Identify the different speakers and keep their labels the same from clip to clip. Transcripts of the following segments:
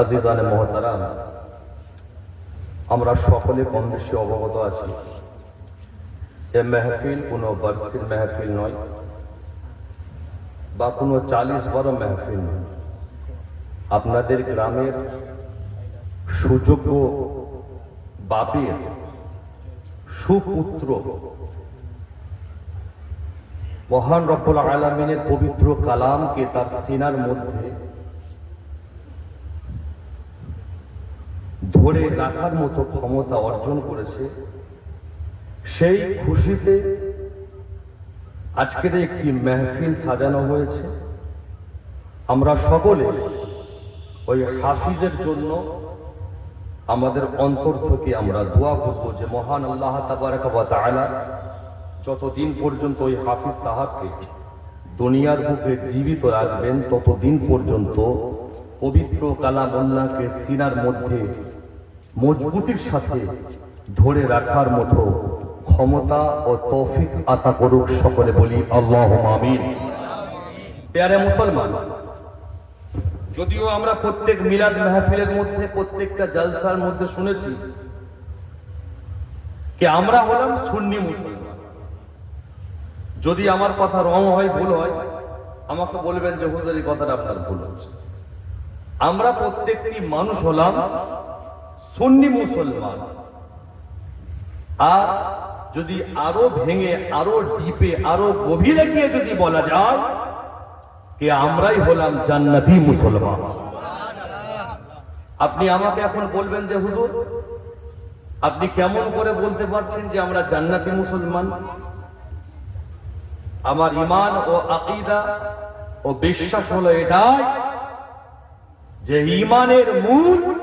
Speaker 1: আজিজানে মহতারাম, আমরা সকলে কম বেশি অবগত আছি। এ মেহফিল কোনো বার্ষিক মেহফিল নয়, বা কোনো চালিশ বারো মেহফিল নয়। আপনাদের গ্রামের সুযোগ্য বাপের সুপুত্র মহান রব্বুল আলমিনের পবিত্র কালামকে তার সিনার মধ্যে ধরে রাখার মতো ক্ষমতা অর্জন করেছে। সেই খুশিতে আজকের একটি মেহফিল সাজানো হয়েছে। আমরা সকলে ওই হাফিজের জন্য আমাদের অন্তর থেকে আমরা দোয়া করব যে মহান আল্লাহ ওয়া যতদিন পর্যন্ত ওই হাফিজ সাহাবকে দুনিয়ার বুকে জীবিত রাখবেন, ততদিন পর্যন্ত পবিত্র কালামুল্লাহকে সিনার মধ্যে মজবুতির সাথে ধরে রাখার মতো ক্ষমতা ও তৌফিক আতা করুক সকলে বলি আল্লাহ আমিন। পেয়ারে মুসলমান, যদিও আমরা প্রত্যেক মিলাদ মেহফিলের মধ্যে, প্রত্যেকটা জালসার মধ্যে শুনেছি কি আমরা হলাম সুন্নি মুসলমান। যদি আমার কথা রং হয়, ভুল হয়, আমাকে বলবেন যে হুজুর কথাটা আপনার ভুল হচ্ছে। আমরা প্রত্যেকটি মানুষ হলাম সুন্নি মুসলমান। আর যদি আরও ভেঙে, আরও ডিপে আরও গভীরে গিয়ে যদি বলা যায় যে আমরাই হলাম জান্নাতি মুসলমান। আপনি আমাকে এখন বলবেন যে, হুজুর, আপনি কেমন করে বলতে পারছেন যে আমরা জান্নাতি মুসলমান? আমার ইমান ও আকিদা ও বিশ্বাস হলো এটাই যে ইমানের মূল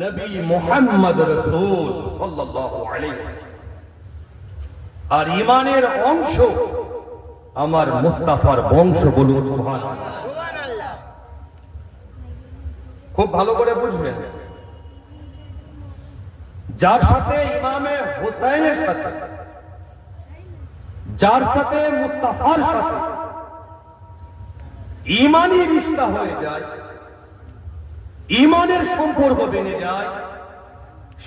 Speaker 1: নবী মোহাম্মদ রসুল সাল্লাল্লাহু আলাইহি আর ইমানের অংশ আমার মুস্তাফার বংশ বলুন সুবহানাল্লাহ। খুব ভালো করে বুঝবেন। যার সাথে ইমামে হুসাইনের সাথে যার সাথে মুস্তাফার সাথে ইমানই রিশতা হয়ে যায়। ইমানের সম্পর্ক বেড়ে যায়,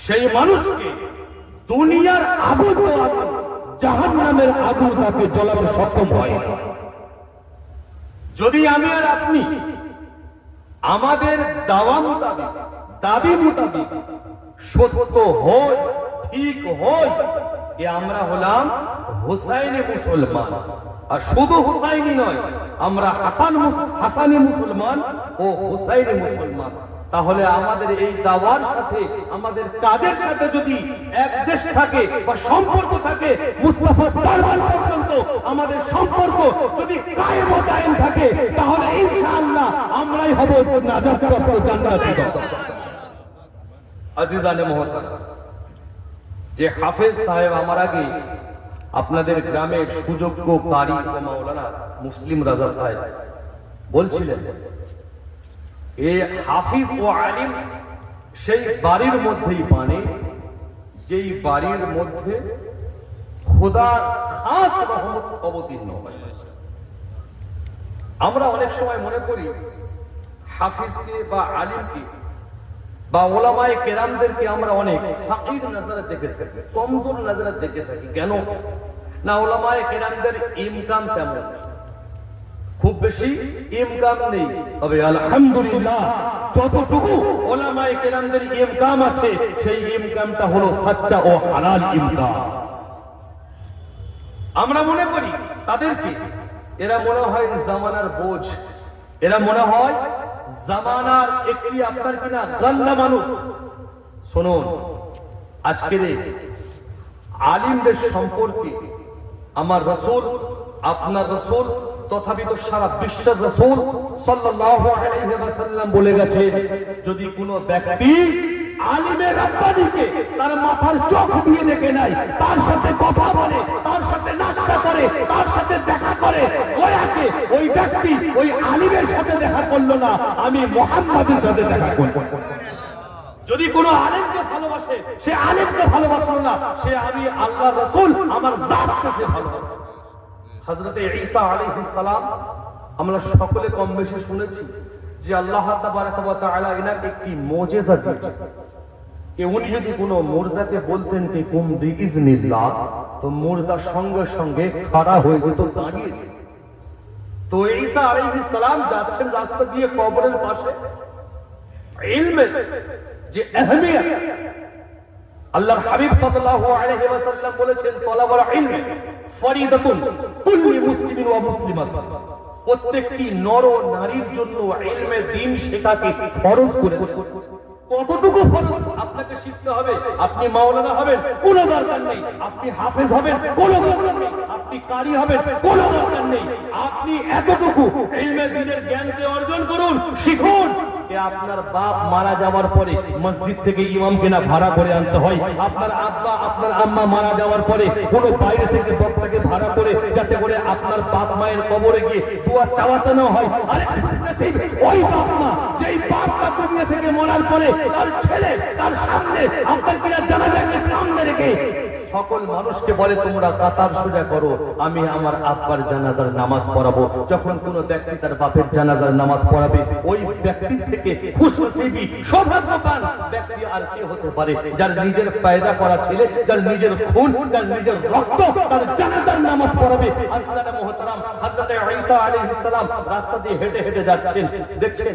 Speaker 1: সেই মানুষকে দুনিয়ার আগুন জাহান নামের আগুন তাকে জ্বলাতে সক্ষম হয়। যদি আমি আর আপনি আমাদের দাওয়া মোতাবেক, দাবি মোতাবেক সত্য হয়, ঠিক হয়, এ আমরা হলাম হুসাইনি মুসলমান। আর শুধু হুসাইনি নয়, আমরা হাসান হাসানি মুসলমান ও হুসাইনি মুসলমান। তাহলে আমাদের এই দাওয়ার সাথে, আমাদের কাজের সাথে যদি থাকে বা সম্পর্ক থাকে, মুস্তাফা দরবার পর্যন্ত আমাদের সম্পর্ক যদি থাকে, তাহলে ইনশাআল্লাহ আমরাই হব আজিজানে মহতারা যে হাফেজ সাহেব আমার আগে আপনাদের গ্রামের সুযোগ্য কারি মাওলানা মুসলিম রাজা সাহেব বলছিলেন হাফিজ ও আলিম সেই বাড়ির মধ্যেই যেই বাড়ির মধ্যে খোদার খাস রহমত অবতীর্ণ হয়। আমরা অনেক সময় মনে করি, হাফিজকে বা আলিমকে বা ওলামায়ে কেরামদেরকে আমরা অনেক ফাকির নজরে দেখে থাকি, কমজোর নজরে দেখে থাকি। কেন? না, ওলামায় কেরামদের ইনকাম তেমন। খুব বেশি ইনকাম নেই। তবে আলহামদুলিল্লাহ, যতটুকু ওলামায়ে কেরামদের ইনকাম আছে, সেই ইনকামটা হলো সাচ্চা ও হালাল ইনকাম আমরা মনে করি, তাদেরকে, এরা মনে হয় জামানার বোঝ। এরা মনে হয় জামানার একটি আপনার কিনা গান্না মানুষ। শুনুন, আজকের আলিমদের সম্পর্কে আমার রসুল, আপনার রসুল তথাপিত সারা বিশ্বের রসুল ওয়াসাল্লাম বলে গেছে, যদি কোনো ব্যক্তি আলিমের রাব্বানিকে তার মাথার চোখ দিয়ে দেখে নাই তার সাথে কথা বলে, তার সাথে নাস্তা করে, তার সাথে দেখা করে ওয়াকে ওই ব্যক্তি ওই আলিমের সাথে দেখা করল না, আমি মোহাম্মদের সাথে দেখা করব। যদি কোনো আলেমকে ভালোবাসে, সে আলেমকে ভালোবাসলো না, সে আমি আল্লাহ রসুল, আমার জাতকে ভালোবাসে। হজরতে ঈসা আলাইহিস সালাম, আমরা সকলে কম বেশি শুনেছি যে আল্লাহ তাআলা এনাকে একটি মুজিজা দিয়েছে যে উনি যদি কোনো মুর্দাকে বলতেন যে, কুম বিইজনিল্লাহ তো মুর্দা সঙ্গে সঙ্গে খাড়া হয়ে যেত, দাঁড়িয়ে। তো ঈসা আলাইহিস সালাম যাচ্ছেন রাস্তা দিয়ে কবরের পাশে যে আল্লাহর হাবিব সাল্লাল্লাহু আলাইহি ওয়াসাল্লাম বলেছেন তলাবুল ইলম ফরিদাতুন কুল্লি মুসলিমিন ওয়া মুসলিমাত। প্রত্যেকটি নর ও নারীর জন্য ইলমে দ্বীন শেখাকে ফরজ করে কতটুকু ফরজ আপনাকে শিখতে হবে? আপনি মাওলানা হবেন, কোনো দরকার নেই। আপনি হাফেজ হবেন, কোনো দরকার নেই। আপনি কারি হবেন, কোনো দরকার নেই। আপনি এতটুকু ইলমে দ্বীনের জ্ঞানকে অর্জন করুন, শিখুন। আপনার বাপ মারা যাওয়ার পরে মসজিদ থেকে ইমামকে না ভাড়া করে আনতে হয়, আপনার আব্বা, আপনার আম্মা মারা যাওয়ার পরে কোনো বাইরে থেকে বক্তাকে ভাড়া করে যাতে করে আপনার বাপ মায়ের কবরে গিয়ে দোয়া চাওয়াতে না হয়। আরে ওই বাপ মা, যেই বাপ দুনিয়া থেকে মরার পরে তার ছেলে, তার সামনে আপনার কিনা জানাজাকে সামনে রেখে সকল মানুষকে বলে, তোমরা কাতার সোজা করো, আমি আমার আব্বার জানাজার নামাজ পড়াবো। যখন কোন ব্যক্তি তার বাপের জানাজার নামাজ পড়াবে, ওই ব্যক্তির থেকে খুশনসিবি সৌভাগ্যবান ব্যক্তি আর কে হতে পারে? যার নিজের পায়দা করা ছেলে, যার নিজের খুন, যার নিজের রক্ত তার জানাজার নামাজ পড়াবে। রাস্তা দিয়ে হেঁটে হেঁটে যাচ্ছেন। দেখছেন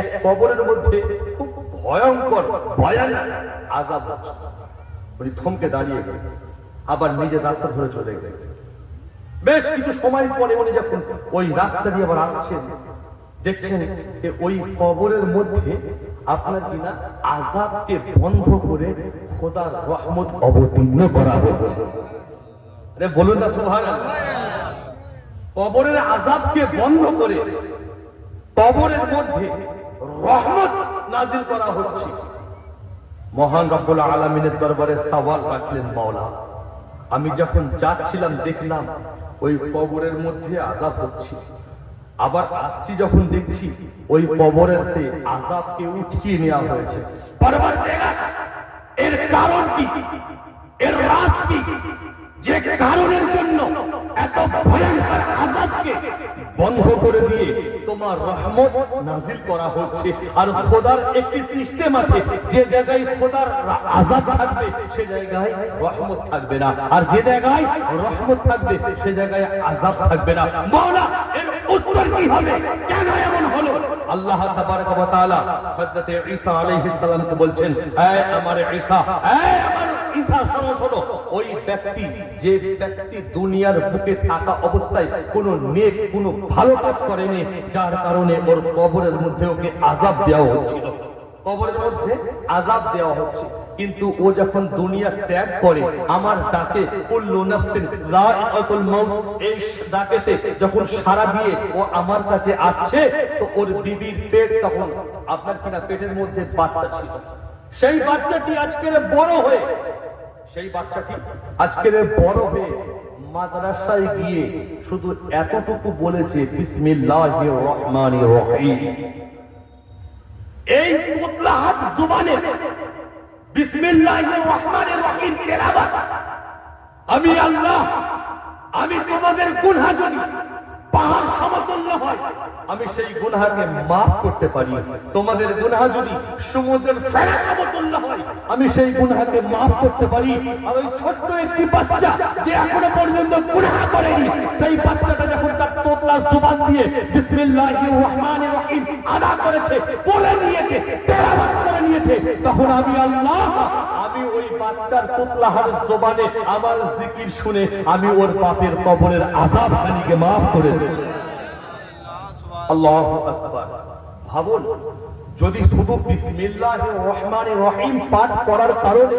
Speaker 1: এক কবরের মধ্যে খুব ভয়ঙ্কর আযাব হচ্ছে। উনি থমকে দাঁড়িয়ে গেলেন। আবার নিজের রাস্তা ধরে চলে গেলেন। বেশ কিছু সময় পরে উনি যখন ওই রাস্তা দিয়ে আবার আসছেন, দেখছেন যে ওই কবরের মধ্যে আপনার কিনা আজাবকে বন্ধ করে খোদার রহমত অবতীর্ণ করা হচ্ছে আরে বলুন না সুভান কবরের আজাবকে বন্ধ করে কবরের মধ্যে রহমত নাজিল করা হচ্ছে। মহান রব্বুল আলমিনের দরবারে সওয়াল রাখলেন মাওলা। আমি যখন যাচ্ছিলাম, দেখলাম ওই কবরের মধ্যে আজাব হচ্ছে। আবার আসছি যখন দেখছি ওই কবরেতে আজাবকে উঠিয়ে নেওয়া হয়েছে। এর কারণ কি? এর কি? যে কারণের জন্য এত ভয়ঙ্কর আজাবকে বন্ধ করে দিয়ে তোমার রহমত নাজিল করা হচ্ছে। আর খোদার একটি সিস্টেম আছে, যে জায়গায় খোদার আজাব থাকবে, সে জায়গায় রহমত থাকবে না। আর যে জায়গায় রহমত থাকবে, সে জায়গায় আজাব থাকবে না। মাওলা, এর উত্তর কি হবে? কেন এমন হলো? আল্লাহ তাবারক ওয়া তাআলা হযরত ঈসা আলাইহিস সালামকে বলছেন হে আমার ঈসা হে আমার কিন্তু ও যখন দুনিয়া ত্যাগ করে, আমার ডাকে এই যখন সারা দিয়ে ও আমার কাছে আসছে, তো ওর বিবির পেট তখন আপনার পেটের মধ্যে বাচ্চা ছিল। সেই বাচ্চাটি আজকের বড় হয়ে, সেই বাচ্চাটি আজকের বড় হয়ে মাদ্রাসায় গিয়ে শুধু এতটুকু বলেছে এই আমি আল্লাহ, আমি তোমাদের গুনাহ যদি পাহাড় সমতুল্য হয়। আমি সেই গুনাহকে মাফ করতে পারি। তোমাদের গুনাহ যদি সমুদ্রের ফেরা সমতুল্য হয়, আমি সেই গুনাহকে মাফ করতে পারি। আর ওই ছোট্ট একটি বাচ্চা যে এখনও পর্যন্ত গুনাহ করেনি, সেই বাচ্চাটা যখন তার তোতলা জুবান দিয়ে বিসমিল্লাহির রহমানির রহিম আদা করেছে, বলে নিয়েছে, তেলাওয়াত করে নিয়েছে, তখন আমি আল্লাহ বাচ্চার তোতলাহার জবানে আমার জিকির শুনে আমি ওর বাপের কবরের আজাব খানিকে মাফ করে আল্লাহু ভাবুন, যদি শুধু বিসমিল্লাহির রহমানির রহিম পাঠ করার কারণে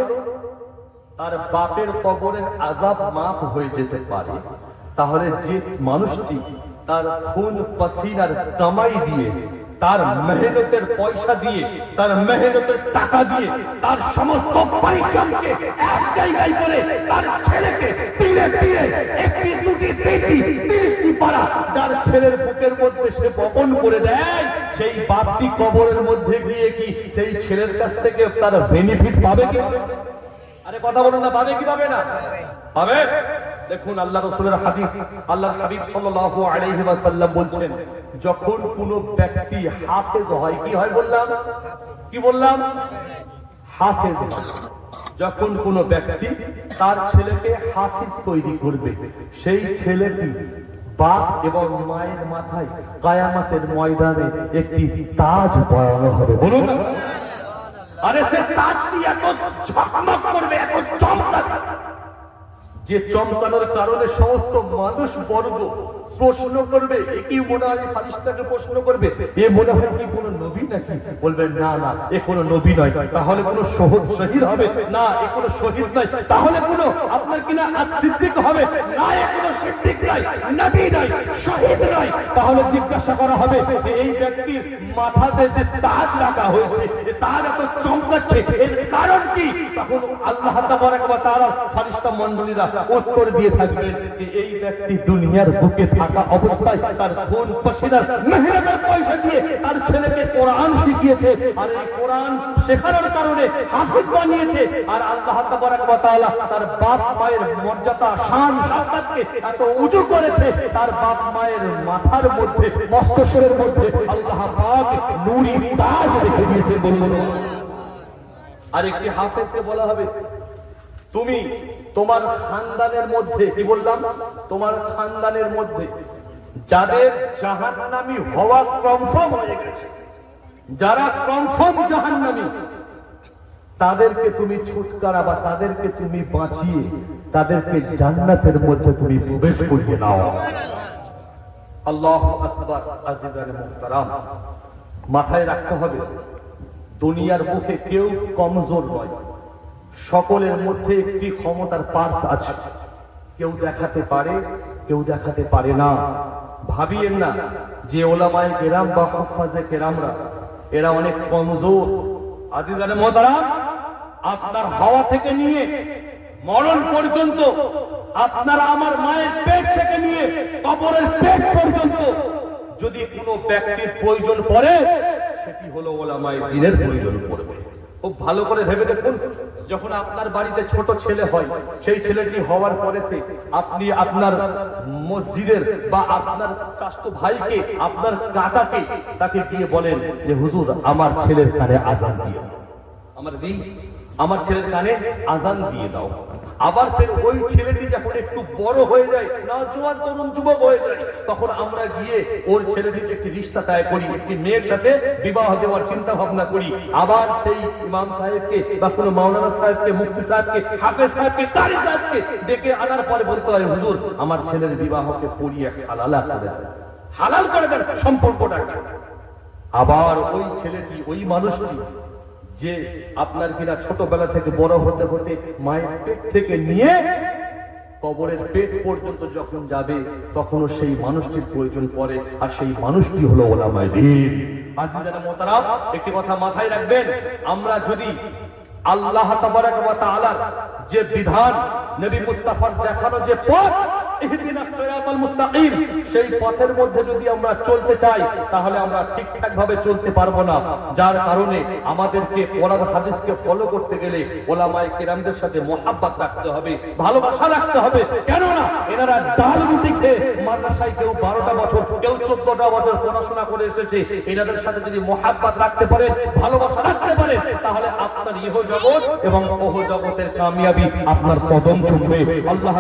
Speaker 1: তার বাপের কবরের আজাব মাফ হয়ে যেতে পারে, তাহলে যে মানুষটি তার খুন, পসিনার কামাই দিয়ে তার মেহনতের পয়সা দিয়ে, তার মেহনতের টাকা দিয়ে, তার সমস্ত পরিশ্রমকে এক জায়গায় করে তার ছেলেকে তীরে তীরে একটি, দুটি, তিনটি, তিরিশটি পারা যার ছেলের বুকের মধ্যে সে বপন করে দেয়, সেই বাপটি কবরের মধ্যে গিয়ে কি সেই ছেলের কাছ থেকে তার বেনিফিট পাবে কি? আরে কথা বলুন না, পাবে কি, পাবে না? পাবে? দেখুন, আল্লাহ রসুলের হাদিস আল্লাহ হাবিব সাল্লাল্লাহু আলাইহি ওয়াসাল্লাম বলছেন যখন কোনো ব্যক্তি হাফেজ হয়, কি হয় বললাম? কি বললাম? হাফেজ যখন কোনো ব্যক্তি তার ছেলেকে হাফিজ তৈরি করবে, সেই ছেলেটি বাপ এবং মায়ের মাথায় কায়ামাতের ময়দানে একটি তাজ পরানো হবে। বলুন। আরে সে তাজটি এত ঝকমক করবে, এত চমকাবে। যে চমকানোর কারণে সমস্ত মানুষ বর্গ প্রশ্ন করবে, কি মনে হয় ফারিস্তাকে প্রশ্ন করবে? এ মনে হয় কি, কোনো নবী নাকি? বলবেন না না, এ কোনো নবী নয়। তাহলে কোনো শহীদ শহীদ হবে? না, এ কোনো শহীদ নয়। তাহলে কোনো আপনার কিনা আজ সিদ্দিক হবে? না, এ কোনো সিদ্দিক নয়, নবী নয়, শহীদ নয়। তাহলে জিজ্ঞাসা করা হবে যে এই ব্যক্তির মাথাতে যে তাজ রাখা হয়েছে, এ তাজ এত চমকাচ্ছে, এর কারণ কি? তখন আল্লাহ তাবারাক ওয়া তাআলা ফারিস্তা মণ্ডলীরা উত্তর দিয়ে থাকবেন যে এই ব্যক্তি দুনিয়ার বুকে থাকা অবস্থায় তার খুন পসিনার মেহনতের পয়সা দিয়ে তার ছেলেকে কোরআন শিখিয়েছে। আর এই কোরআন শেখানোর কারণে হাফিজ বানিয়েছে। আর আল্লাহ তাবারাক ওয়া তাআলা তার বাপ মায়ের মর্যাদা, শান শাকাতকে এত উঁচু করেছে। তার বাপ মায়ের মাথার মধ্যে মস্তকের মধ্যে আল্লাহ পাক নূরি তাজ রেখে দিয়েছে বলুন আর একটি হাফেজকে বলা হবে তুমি তোমার খানদানের মধ্যে, কি বললাম? তোমার খানদানের মধ্যে যাদের জাহান্নামী হওয়া কনফার্ম হয়ে গেছে, যারা কনফার্ম জাহান্নামী, তাদেরকে তুমি ছুটকারা বা তাদেরকে তুমি বাঁচিয়ে, তাদেরকে জান্নাতের মধ্যে তুমি প্রবেশ করিয়ে নাও। আল্লাহ আকবার, আজিজান মুহতারাম মাথায় রাখতে হবে, দুনিয়ার মুখে কেউ কমজোর নয়। সকলের মধ্যে একটি ক্ষমতার পার্স আছে। কেউ দেখাতে পারে, কেউ দেখাতে পারে না। ভাবিয়েন না যে ওলামায় কেরাম বা হুফাজে কেরামরা, এরা অনেক কমজোর। আজিজানে মোহতারাম, আপনার হাওয়া থেকে নিয়ে মরণ পর্যন্ত, আপনার আমার মায়ের পেট থেকে নিয়ে কবরের পেট পর্যন্ত, যদি কোনো ব্যক্তির প্রয়োজন পড়ে, সেটি হলো ওলামায় দিনের প্রয়োজন পড়বে। খুব ভালো করে ভেবে দেখুন, যখন আপনার বাড়িতে ছোট ছেলে হয়, সেই ছেলেটি হওয়ার পরেতে আপনি আপনার মসজিদের বা আপনার চাস্ত ভাইকে, আপনার কাকাকে তাকে দিয়ে বলেন যে, হুজুর, আমার ছেলের কানে আজান দিয়ে আমার দিন আমার ছেলের কানে আজান দিয়ে দাও। আবার ফের ওই ছেলেটি যখন একটু বড় হয়ে যায় না জোয়ান তরুণ যুবক হয়ে যায়, তখন আমরা গিয়ে ওর ছেলেটির একটি রিস্তা তয় করি, একটি মেয়ের সাথে বিবাহ দেওয়ার চিন্তা ভাবনা করি। আবার সেই ইমাম সাহেবকে বা কোনো মাওলানা সাহেবকে, মুফতি সাহেবকে, হাফেজ সাহেবকে কারি সাহেবকে ডেকে আনার পরে বলতে হয়, হুজুর, আমার ছেলের বিবাহকে পড়িয়ে হালালা করে হালাল করে দেন সম্পর্কটাকে। আবার ওই ছেলেটি, ওই মানুষটি যে আপনার কিনা ছোটবেলা থেকে বড় হতে হতে মায়ের পেট থেকে নিয়ে কবরের পেট পর্যন্ত যখন যাবে, তখনও সেই মানুষটির প্রয়োজন পড়ে, আর সেই মানুষটি হলো ওলামায় দিন। আজিজানা মোতারাম, একটি কথা মাথায় রাখবেন, আমরা যদি আল্লাহ তাআলার যে বিধান, নবী মুস্তাফার দেখানো যে পথ সেই পথের মধ্যে যদি আমরা চলতে চাই, তাহলে আমরা ঠিকঠাক ভাবে চলতে পারব না। যার কারণে আমাদেরকে কোরআন হাদিসকে ফলো করতে গেলে ওলামায়ে কেরামদের সাথে মোহাব্বত রাখতে হবে, ভালোবাসা রাখতে হবে। কেন না এনারা ডাল রুটি মাদ্রাসায় কেউ বারোটা বছর, কেউ চোদ্দটা বছর পড়াশোনা করে এসেছে। এনাদের সাথে যদি মোহাব্বত রাখতে পারে, ভালোবাসা রাখতে পারে, তাহলে আপনার ইহ জগৎ এবং ওহ জগতের কামিয়াবি আপনার কদম চুমবে। আল্লাহ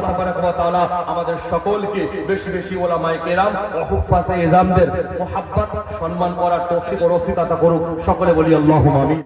Speaker 1: আমাদের সকলকে বেশি বেশি ওলামাই কেরাম অহুফাসে এজামদের মোহাব্বত, সম্মান করার তৌফিক ও রফিকতা করুক। সকলে বলি আল্লাহ আমিন।